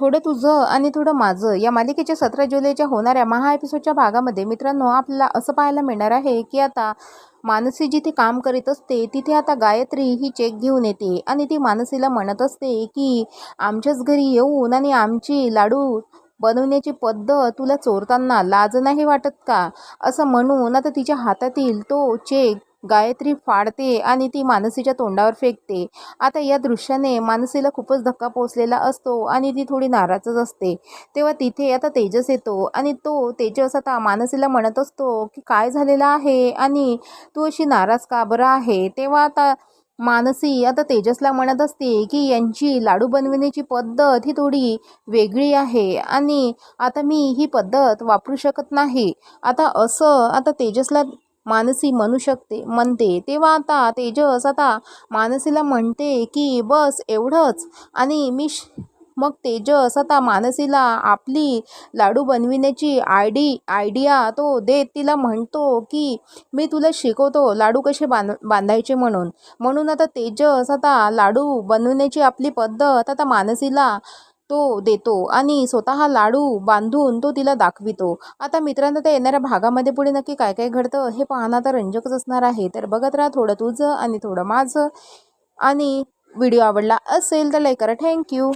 थोडं तुझं आणि थोडं माझं या मालिकेच्या सतरा जुलैच्या होणाऱ्या महा एपिसोडच्या भागामध्ये मित्रांनो आपल्याला असं पाहायला मिळणार आहे की आता मानसी जिथे काम करीत असते तिथे आता गायत्री ही चेक घेऊन येते आणि ती मानसीला म्हणत असते की आमच्याच घरी येऊन आणि आमची लाडू बनवण्याची पद्धत तुला चोरताना लाज नाही वाटत का? असं म्हणून आता तिच्या हातातील तो चेक गायत्री फाडते आणि ती मानसीच्या तोंडावर फेकते. आता या दृश्याने मानसीला खूपच धक्का पोचलेला असतो आणि ती थोडी नाराजच असते. तेव्हा तिथे आता तेजस येतो आणि तो तेजस आता मानसीला म्हणत असतो की काय झालेलं आहे आणि तू अशी नाराज का बरं आहे? तेव्हा आता मानसी आता तेजसला म्हणत असते की यांची लाडू बनविण्याची पद्धत ही थोडी वेगळी आहे आणि आता मी ही पद्धत वापरू शकत नाही. आता असं आता तेजसला मानसी म्हणू शकते. म्हणते तेव्हा आता तेजस आता मानसीला म्हणते की बस एवढंच. आणि मी श मग तेजस आता मानसीला आपली लाडू बनविण्याची आयडी आयडिया तो देत तिला म्हणतो की मी तुला शिकवतो लाडू कसे बांध बांधायचे म्हणून. म्हणून आता तेजस आता लाडू बनवण्याची आपली पद्धत आता मानसीला तो देतो आणि स्वतः लाडू बांधून तो तिला दाखवितो. आता मित्रांनो त्या येणाऱ्या भागामध्ये पुढे नक्की काय काय घडतं हे पाहणं आता रंजकच असणार आहे. तर बघत राहा थोडं तुझं आणि थोडं माझं. आणि व्हिडिओ आवडला असेल तर लाईक करा. थँक्यू.